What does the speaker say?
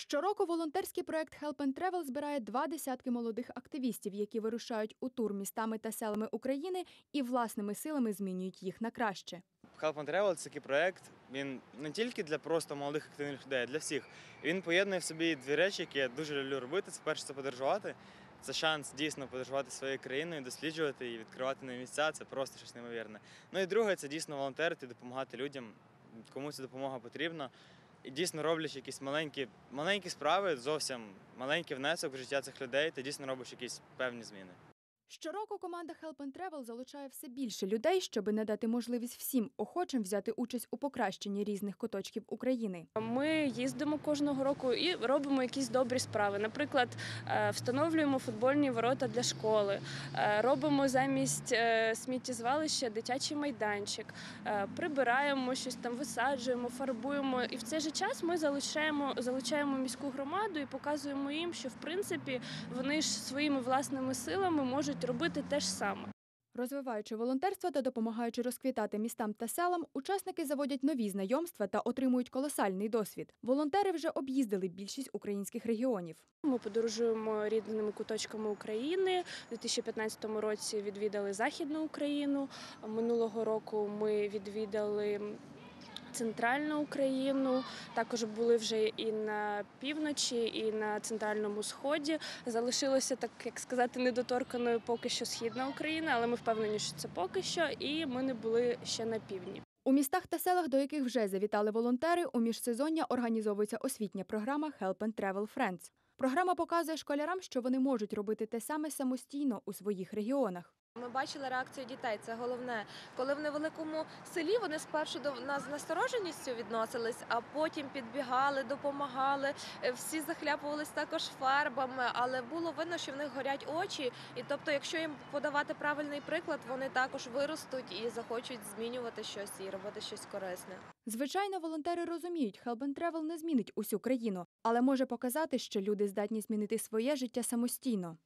Щороку волонтерський проект Help and Travel збирає два десятки молодих активістів, які вирушають у тур містами та селами України і власними силами змінюють їх на краще. Help and Travel – це такий проект. Він не тільки для просто молодих активних людей, а для всіх. Він поєднує в собі дві речі, які я дуже люблю робити. Це перше це подорожувати. Це шанс дійсно подорожувати своєю країною, досліджувати і відкривати нові місця. Це просто щось неймовірне. Ну і друге, це дійсно волонтерити, допомагати людям, кому ця допомога потрібна. І дійсно роблячи якісь маленькі, маленькі справи, зовсім маленький внесок в життя цих людей, ти дійсно робиш якісь певні зміни. Щороку команда Help and Travel залучає все більше людей, щоб не дати можливість всім охочим взяти участь у покращенні різних куточків України. Ми їздимо кожного року і робимо якісь добрі справи. Наприклад, е, встановлюємо футбольні ворота для школи, е, робимо замість е, сміттєзвалища дитячий майданчик, прибираємо щось там, висаджуємо, фарбуємо. І в цей же час ми залучаємо, залучаємо міську громаду і показуємо їм, що в принципі вони ж своїми власними силами можуть робити те ж саме. Розвиваючи волонтерство та допомагаючи розквітати містам та селам, учасники заводять нові знайомства та отримують колосальний досвід. Волонтери вже об'їздили більшість українських регіонів. Ми подорожуємо рідними куточками України. У 2015 році відвідали Західну Україну. Минулого року ми відвідали. Центральну Україну також були вже і на півночі, і на центральному сході. Залишилося так, як сказати, недоторканою поки що східна Україна, але ми впевнені, що це поки що, і ми не були ще на півдні. У містах та селах, до яких вже завітали волонтери, у міжсезоння організовується освітня програма Help and Travel Friends. Програма показує школярам, що вони можуть робити те саме самостійно у своїх регіонах. Ми бачили реакцію дітей. Це головне. Коли в невеликому селі вони спершу до нас з настороженістю відносились, а потім підбігали, допомагали. Е, Всі захляпувались також фарбами, але було видно, що в них горять очі. І тобто, якщо їм подавати правильний приклад, вони також виростуть і захочуть змінювати щось і робити щось корисне. Звичайно, волонтери розуміють, Help and не змінить усю країну, але може показати, що люди здатні змінити своє життя самостійно.